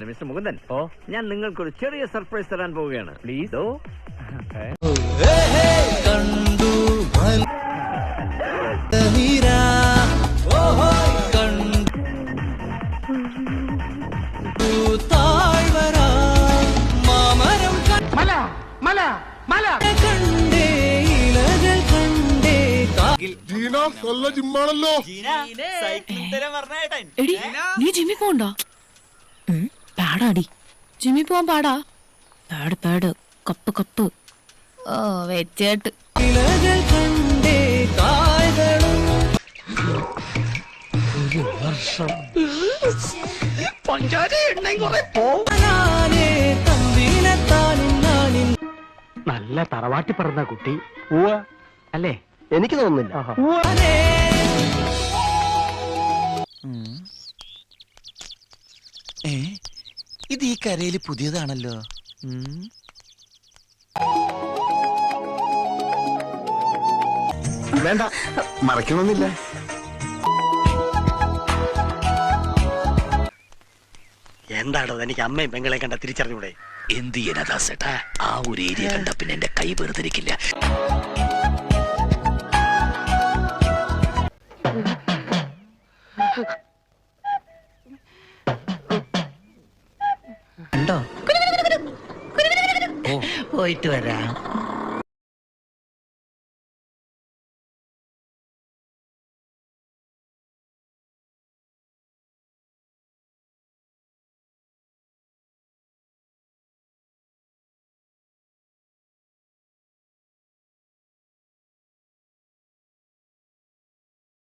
Mister Mukundan. ഓ. ഞാൻ നിങ്ങൾക്കൊരു ചെറിയ സർപ്രൈസ് തരാൻ പോവുകയാണ്. പ്ലീസ് ഓ കണ്ടു നീര കണ്ടു താഴ്വര മാമരം മല മല മല കണ്ടേ ഇലകൾ കണ്ടേ എടി നീ ജിമ്മി പോണ്ടോ പാടാടി. ജിമ്മി പോവാൻ പാടാ? പാട് പാട്. Cup cup. ഓ വെച്ചേട്ട് നല്ല തറവാട്ടി പറഞ്ഞ കുട്ടി. അല്ലേ? എനിക്ക് തോന്നുന്നില്ല. ഏ? ഇത് ഈ കരയിൽ പുതിയതാണല്ലോ. വേണ്ട മറക്കണമെന്നില്ല എന്താണോ എനിക്ക് അമ്മയും പെങ്ങളെ കണ്ട തിരിച്ചറിഞ്ഞൂടെ? എന്ത് ചെയ്യാനാ ദാസേട്ടാ? ആ ഒരു ഏരിയ കണ്ട പിന്നെ എന്റെ കൈ വെറുതിരിക്കില്ല പോയിട്ട് വരാം